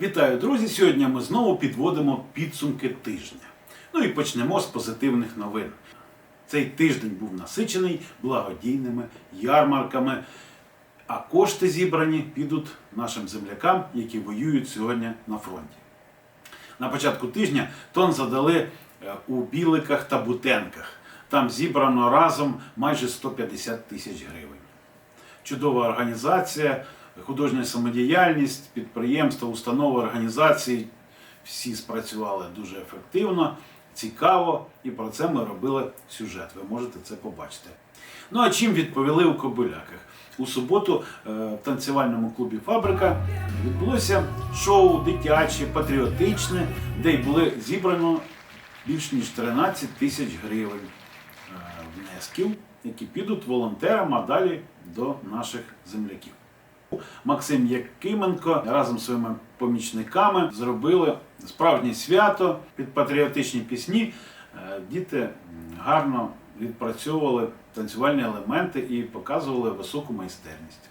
Вітаю, друзі! Сьогодні ми знову підводимо підсумки тижня. Ну і почнемо з позитивних новин. Цей тиждень був насичений благодійними ярмарками, а кошти зібрані підуть нашим землякам, які воюють сьогодні на фронті. На початку тижня тон задали е, у Біликах та Бутенках. Там зібрано разом майже 150 тисяч гривень. Чудова організація, художня самодіяльність, підприємства, установи, організації. Всі спрацювали дуже ефективно, цікаво, і про це ми робили сюжет. Ви можете це побачити. Ну а чим відповіли у Кобиляках? У суботу е, в танцювальному клубі Фабрика відбулося шоу дитяче, патріотичне, де й були зібрано більш ніж 13 тисяч гривень е, внесків, які підуть волонтерам, а далі до наших земляків. Максим Якименко разом з своїми помічниками зробили справжнє свято під патріотичні пісні. Е, Діти гарно відпрацьовували танцювальні елементи і показували високу майстерність.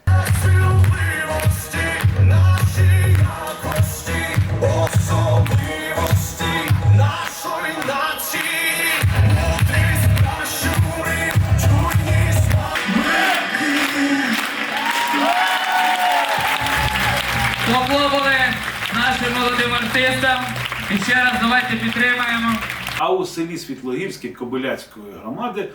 Артистам. І ще раз давайте підтримаємо. А у селі Світлогірське Кобиляцької громади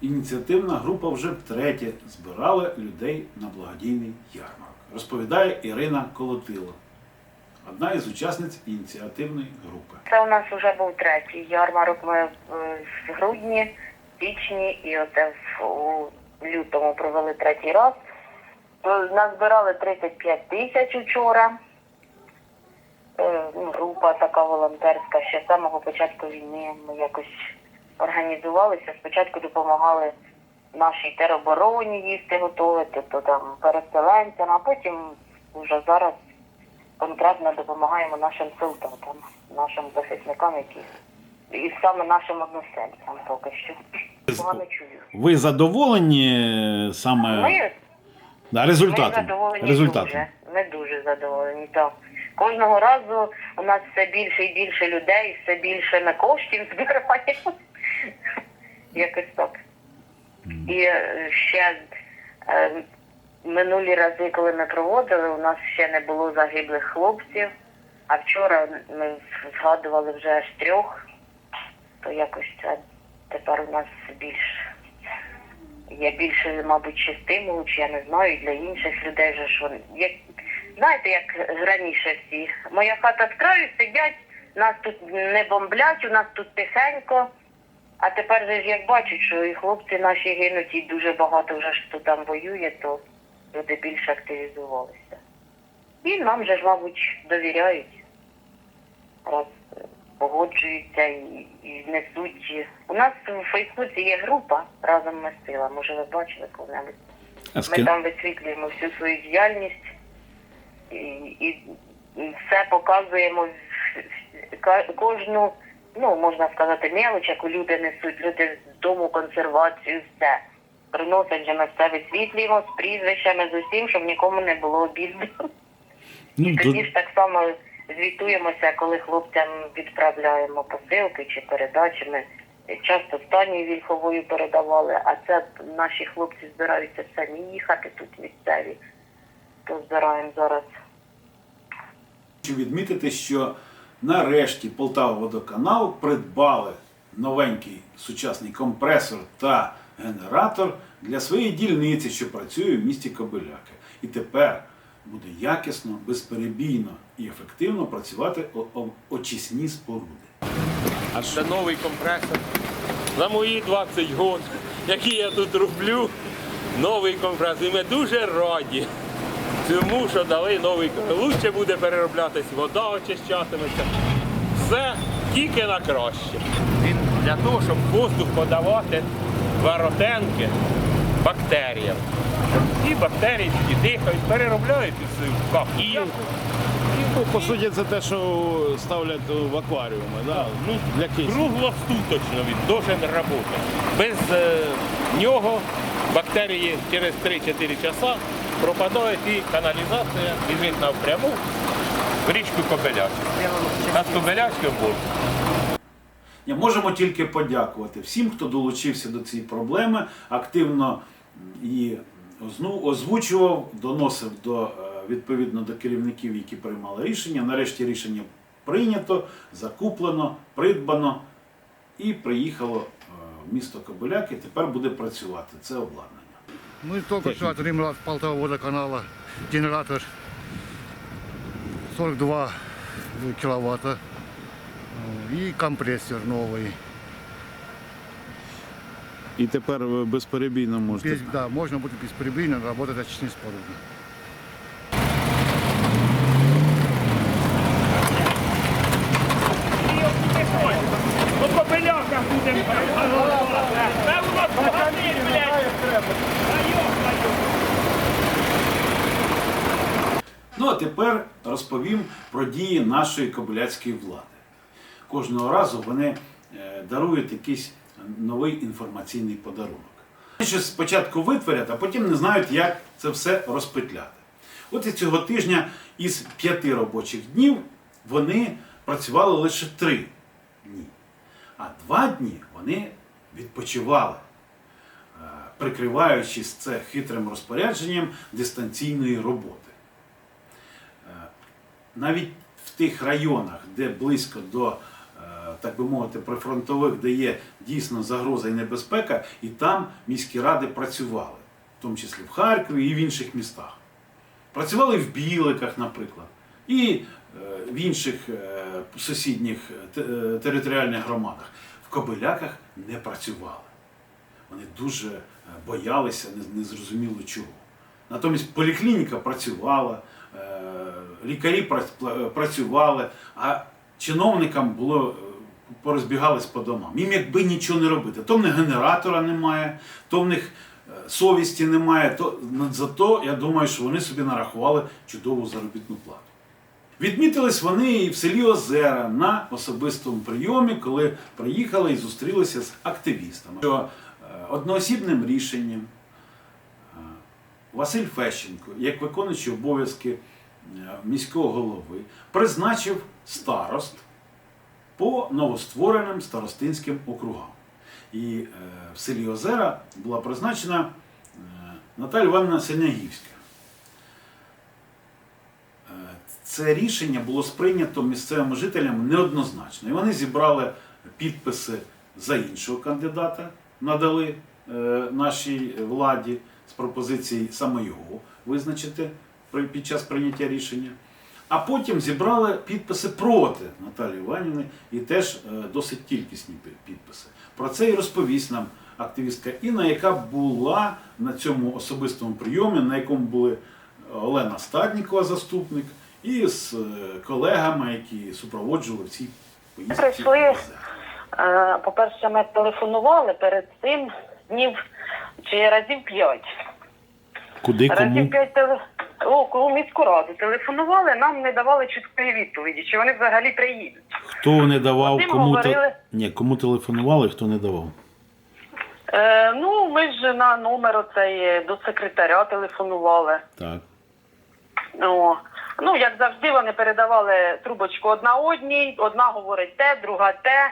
ініціативна група вже втретє збирала людей на благодійний ярмарок. Розповідає Ірина Колотило, одна із учасниць ініціативної групи. Це у нас вже був третій ярмарок. Ми е, в грудні, січні і оце в у лютому провели третій раз. То Назбирали 35 тисяч учора. Е, ну, Група така волонтерська. Ще з самого початку війни ми якось організувалися. Спочатку допомагали нашій теробороні їсти готувати, то там переселенцям, а потім вже зараз конкретно допомагаємо нашим солдатам, нашим захисникам, які і саме нашим односельцям поки що. Погано чую. Ви задоволені саме Ми, да, ми задоволені результатом? дуже. Ми дуже задоволені. Так. Кожного разу у нас все більше і більше людей, все більше ми коштів збираємо. Якось так. І е, ще е, минулі рази, коли ми проводили, у нас ще не було загиблих хлопців. А вчора ми згадували вже аж трьох, то якось це тепер у нас більш є більше, мабуть, ще стимулу, чи я не знаю, і для інших людей вже ж вони. Як, знаєте, як раніше всі. Моя хата з краю сидять, нас тут не бомблять, у нас тут тихенько. А тепер же ж як бачать, що і хлопці наші гинуть, і дуже багато вже хто там воює, то люди більше активізувалися. І нам же ж, мабуть, довіряють, раз погоджуються і, і несуть. У нас в Фейсбуці є група разом ми сила. Може, ви бачили коли-небудь? Ми там висвітлюємо всю свою діяльність і, все показуємо ка- кожну, ну можна сказати, мелоч, яку люди несуть, люди з дому консервацію, все. Приносять же ми все висвітлюємо з прізвищами, з усім, щоб нікому не було обізно. Ну, Тоді ж так само звітуємося, коли хлопцям відправляємо посилки чи передачі. Ми часто стані вільховою передавали, а це наші хлопці збираються самі їхати тут місцеві. То збираємо зараз. Хочу відмітити, що нарешті Полтава водоканал придбали новенький сучасний компресор та генератор для своєї дільниці, що працює в місті Кобиляки. І тепер буде якісно, безперебійно і ефективно працювати очисні споруди. А Це новий компресор. За мої 20 років, які я тут роблю, новий компресор. І ми дуже раді цьому, що дали новий. Лучше буде перероблятись, вода очищатиметься. Все тільки на краще. Він для того, щоб воздух подавати воротенки бактеріям. І бактерії тоді дихають, переробляють в кахів. Ну, по суті, це те, що ставлять в акваріуми, да? Ну, для кисню. Круглосуточно він должен працювати. Без е, нього бактерії через 3-4 часа пропадають і каналізація, і він напряму в річку Кобиляцьку. А з Кобиляцького борт. Можемо тільки подякувати всім, хто долучився до цієї проблеми, активно її озвучував, доносив до, е, відповідно до керівників, які приймали рішення. Нарешті рішення прийнято, закуплено, придбано і приїхало е, в місто Кобиляки. Тепер буде працювати це обладнання. Мы только что отремла с полтора водоканала генератор 42 киловатта и компрессор новый. И теперь ви безперебійно можете. Без, да, можно будет безперебійно работать, очисні споруди. По попеляках будемо. Це у нас блядь. Ну а тепер розповім про дії нашої кобиляцької влади. Кожного разу вони е, дарують якийсь новий інформаційний подарунок. Вони спочатку витворять, а потім не знають, як це все розпетляти. От і цього тижня із п'яти робочих днів вони працювали лише три дні. А два дні вони відпочивали е, прикриваючись це хитрим розпорядженням дистанційної роботи. Навіть в тих районах, де близько до, е, так би мовити, прифронтових, де є дійсно загроза і небезпека, і там міські ради працювали, в тому числі в Харкові і в інших містах. Працювали в Біликах, наприклад, і е, в інших е, сусідніх те- територіальних громадах. В Кобиляках не працювали. Вони дуже боялися, не- незрозуміло чого. Натомість поліклініка працювала, лікарі пра- працювали, а чиновникам було е, порозбігались по домам. Їм якби нічого не робити. То в них генератора немає, то в них е, совісті немає. То ну, зато я думаю, що вони собі нарахували чудову заробітну плату. Відмітились вони і в селі Озера на особистому прийомі, коли приїхали і зустрілися з активістами. Що е, одноосібним рішенням Василь Фещенко, як виконуючий обов'язки міського голови, призначив старост по новоствореним старостинським округам. І е, в селі Озера була призначена е, Наталя Івановна Синягівська. Е, Це рішення було сприйнято місцевими жителями неоднозначно. І вони зібрали підписи за іншого кандидата, надали е, нашій владі з пропозиції саме його визначити під час прийняття рішення. А потім зібрали підписи проти Наталії Іванівни і теж е, досить кількісні підписи. Про це і розповість нам активістка Інна, яка була на цьому особистому прийомі, на якому були Олена Стаднікова, заступник, і з е, колегами, які супроводжували в цій поїздці. Прийшли. Е, По-перше, ми телефонували перед цим днів чи разів п'ять. Куди Разів п'ять теле... О, коли міську раду телефонували, нам не давали чіткої відповіді, чи вони взагалі приїдуть. Хто не давав, Потім кому, говорили- те... Ні, кому телефонували, хто не давав. Е, ну, ми ж на номер оцей до секретаря телефонували. Так. О. Ну, як завжди, вони передавали трубочку одна одній, одна говорить те, друга те.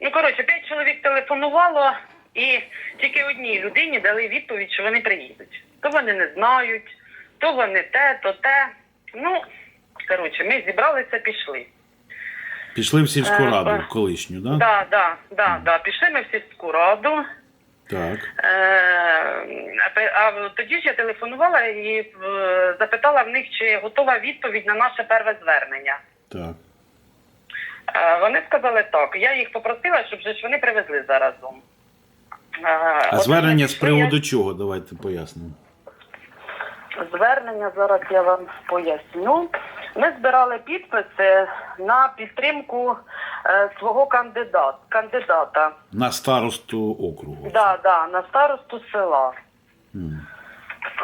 Ну, коротше, п'ять чоловік телефонувало, і тільки одній людині дали відповідь, що вони приїдуть. То вони не знають, то вони те, то те. Ну, коротше, ми зібралися, пішли. Пішли в сільську Е, раду е. колишню, да? Да, да, да, да. Пішли ми в сільську раду. Так. Е, а тоді ж я телефонувала і е, запитала в них, чи готова відповідь на наше перше звернення. Так. Е, Вони сказали так. Я їх попросила, щоб ж вони привезли заразом. Е, А звернення з приводу чого? Давайте пояснимо. Звернення зараз я вам поясню. Ми збирали підписи на підтримку е, свого кандидат, кандидата. На старосту округу. Да, да, на старосту села. М.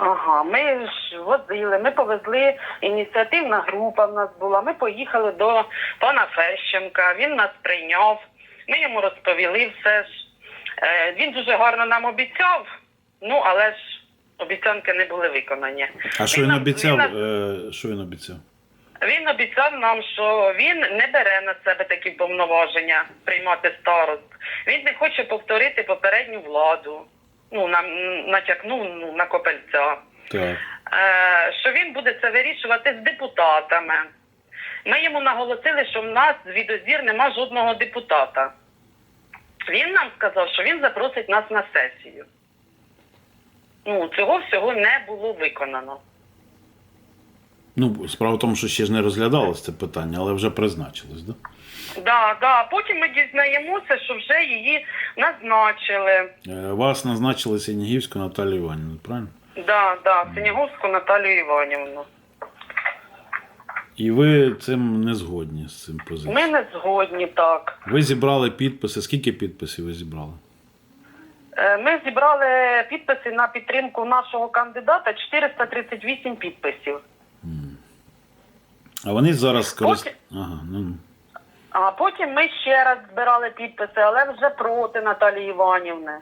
Ага, ми ж возили, ми повезли, ініціативна група в нас була. Ми поїхали до пана Фещенка, він нас прийняв, ми йому розповіли все ж. Е, він дуже гарно нам обіцяв, ну але ж обіцянки не були виконані. А що він нам- обіцяв? нам- Е, Що він обіцяв? Він обіцяв нам, що він не бере на себе такі повноваження приймати старост. Він не хоче повторити попередню владу. Ну, нам натякнув ну, на копельця. Так. Е, що він буде це вирішувати з депутатами. Ми йому наголосили, що в нас з відозір нема жодного депутата. Він нам сказав, що він запросить нас на сесію. Ну, цього всього не було виконано. Ну, справа в тому, що ще ж не розглядалось це питання, але вже призначилось, да? Да, да. Потім ми дізнаємося, що вже її назначили. Е, Вас назначили Сінігівську Наталію Іванівну, правильно? Да, да, Синіговську Наталію Іванівну. І ви цим не згодні з цим позицією. Ми не згодні так. Ви зібрали підписи. Скільки підписів ви зібрали? Е, Ми зібрали підписи на підтримку нашого кандидата 438 підписів. А вони зараз корист... Поки- Ага, ну. А потім ми ще раз збирали підписи, але вже проти Наталії Іванівни.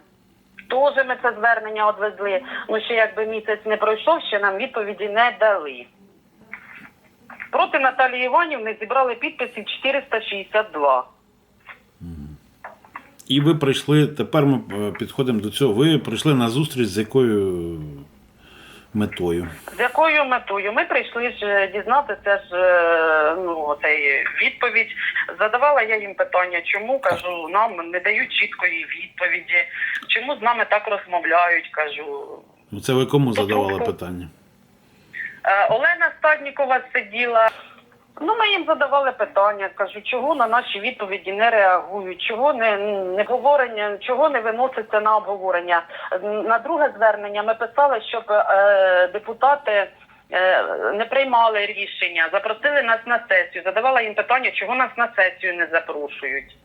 Теж ми це звернення відвезли. Ну ще якби місяць не пройшов, ще нам відповіді не дали. Проти Наталії Іванівни зібрали підписів 462. І ви прийшли, тепер ми е, підходимо до цього. Ви прийшли на зустріч з якою метою? З якою метою? Ми прийшли ж е, дізнатися ж е, ну, цей відповідь. Задавала я їм питання, чому кажу, нам не дають чіткої відповіді, чому з нами так розмовляють, кажу. Це ви кому задавали питання? Олена Стаднікова сиділа. Ну, ми їм задавали питання. Кажу, чого на наші відповіді не реагують, чого не, не говорення, чого не виноситься на обговорення. На друге звернення ми писали, щоб е, депутати е, не приймали рішення, запросили нас на сесію. Задавала їм питання, чого нас на сесію не запрошують.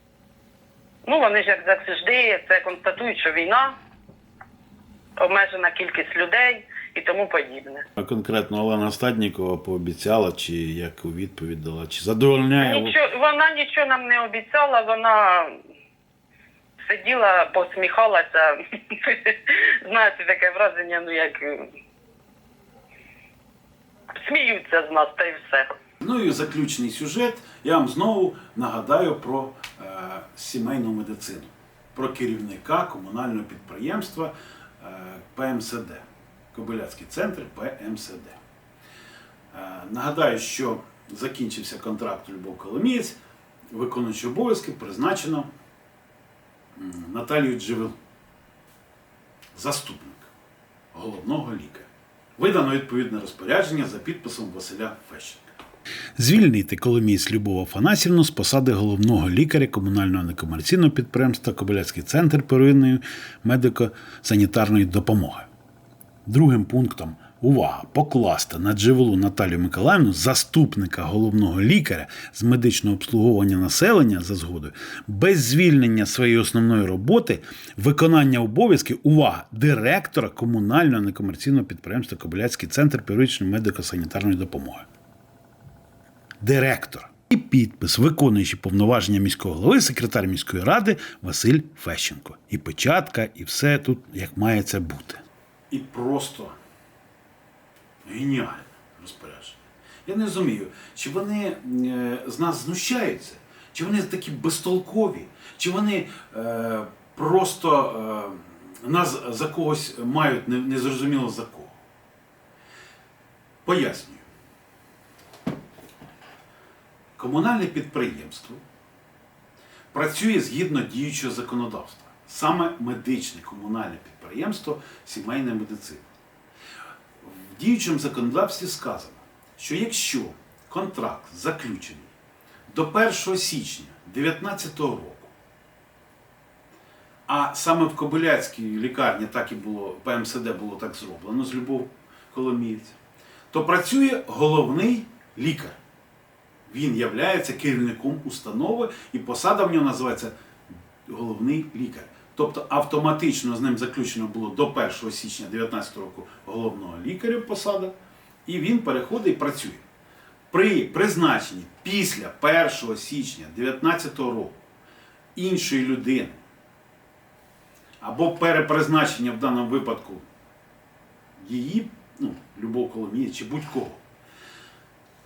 Ну, вони ж як завжди це констатують, що війна, обмежена кількість людей і тому подібне. А конкретно Олена Стаднікова пообіцяла, чи як у відповідь дала, чи задовольняє? Нічого, вона нічого нам не обіцяла, вона сиділа, посміхалася. Знаєте, таке враження, ну як е, сміються з нас та й все. Ну і заключний сюжет. Я вам знову нагадаю про е, сімейну медицину, про керівника комунального підприємства е, ПМСД, Кобиляцький центр ПМСД. Е, нагадаю, що закінчився контракт Любов Коломієць, виконуючи обов'язки призначено Наталію Джевелу, заступник головного лікаря. Видано відповідне розпорядження за підписом Василя Фещенка. Звільнити Коломієць Любов Афанасівну з посади головного лікаря комунального некомерційного підприємства Кобиляцький центр первинної медико-санітарної допомоги. Другим пунктом увага покласти на Джевелу Наталію Миколаївну, заступника головного лікаря з медичного обслуговування населення за згодою, без звільнення своєї основної роботи, виконання обов'язків, увага, директора комунального некомерційного підприємства Кобиляцький центр первинної медико-санітарної допомоги. Директор. І підпис, виконуючи повноваження міського голови, секретар міської ради Василь Фещенко. І печатка, і все тут як має це бути. І просто геніальне розпорядження. Я не розумію, чи вони е, з нас знущаються, чи вони такі безтолкові, чи вони е, просто е, нас за когось мають не- незрозуміло за кого. Пояснюю. Комунальне підприємство працює згідно діючого законодавства. Саме медичне комунальне підприємство сімейна медицина. В діючому законодавстві сказано, що якщо контракт заключений до 1 січня 2019 року, а саме в Кобиляцькій лікарні так і було, ПМСД було так зроблено з Любов Коломієць, то працює головний лікар. Він являється керівником установи, і посада в нього називається головний лікар. Тобто автоматично з ним заключено було до 1 січня 2019 року головного лікаря посада, і він переходить і працює. При призначенні після 1 січня 2019 року іншої людини або перепризначення в даному випадку її, ну, Любов Коломієць чи будь-кого,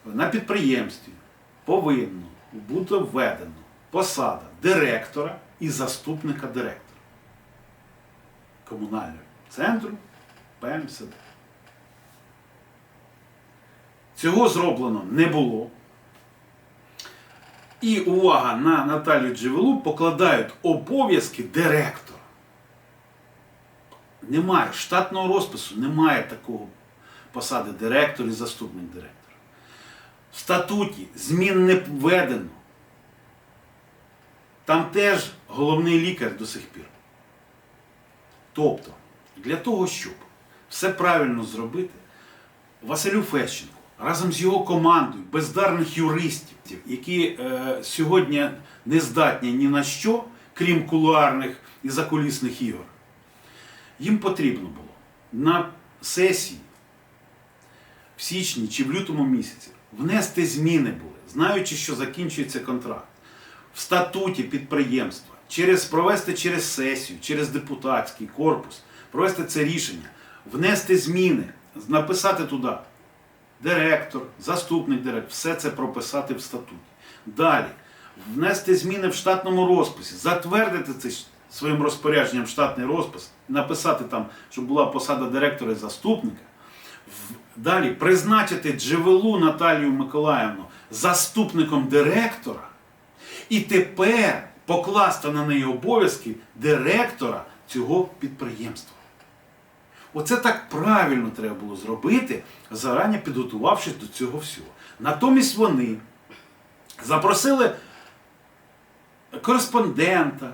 на підприємстві повинно бути введено посада директора і заступника директора комунального центру ПМСД. Цього зроблено не було. І увага на Наталію Джевелу покладають обов'язки директора. Немає штатного розпису, немає такого посади директор і заступник директора. В статуті змін не введено. Там теж головний лікар до сих пір. Тобто, для того, щоб все правильно зробити, Василю Фещенку разом з його командою бездарних юристів, які е, сьогодні не здатні ні на що, крім кулуарних і закулісних ігор, їм потрібно було на сесії в січні чи в лютому місяці внести зміни були, знаючи, що закінчується контракт в статуті підприємства, через провести через сесію, через депутатський корпус, провести це рішення, внести зміни, написати туди директор, заступник директора, все це прописати в статуті. Далі внести зміни в штатному розписі, затвердити це своїм розпорядженням штатний розпис, написати там, щоб була посада директора і заступника. Далі призначити Джевелу Наталію Миколаївну заступником директора. І тепер покласти на неї обов'язки директора цього підприємства. Оце так правильно треба було зробити, зарані підготувавшись до цього всього. Натомість вони запросили кореспондента,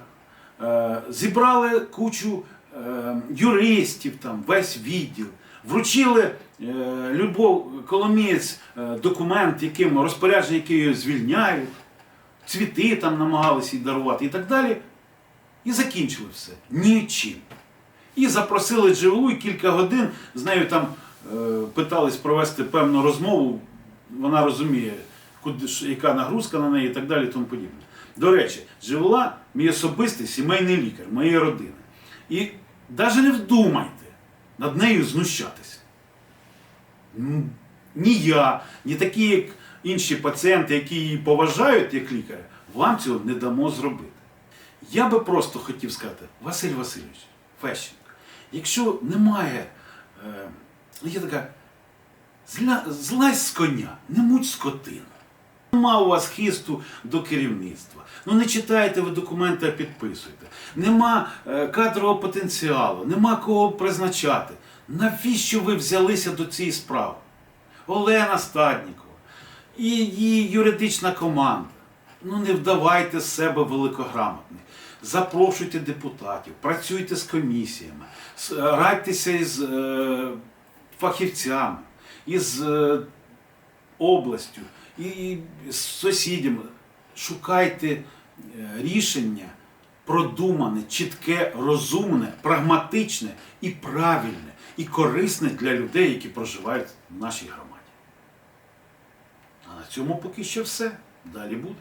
е, зібрали кучу е, юристів, там, весь відділ, вручили е, Любов Коломієць документ, яким розпорядження, її звільняють, цвіти там намагалися їй дарувати і так далі. І закінчили все. Нічим. І запросили Джевелу і кілька годин з нею там е, питались провести певну розмову. Вона розуміє, куди, яка нагрузка на неї і так далі. і тому подібне. До речі, Джевела мій особистий сімейний лікар моєї родини. І навіть не вдумайте над нею знущатися. Ні я, ні такі, як інші пацієнти, які її поважають як лікаря, вам цього не дамо зробити. Я би просто хотів сказати, Василь Васильович, Фещенко, якщо немає, е, є така зля, злазь з коня, не муть скотину. Нема у вас хисту до керівництва. Ну не читаєте ви документи, а підписуєте. Нема е, кадрового потенціалу, нема кого призначати. Навіщо ви взялися до цієї справи? Олена Стаднікова і її юридична команда. Ну не вдавайте з себе великограмотних. Запрошуйте депутатів, працюйте з комісіями, с- радьтеся із е, фахівцями, із е, областю і, і з сусідями. Шукайте е, рішення продумане, чітке, розумне, прагматичне і правильне, і корисне для людей, які проживають в нашій громаді. На цьому поки що все. Далі буде.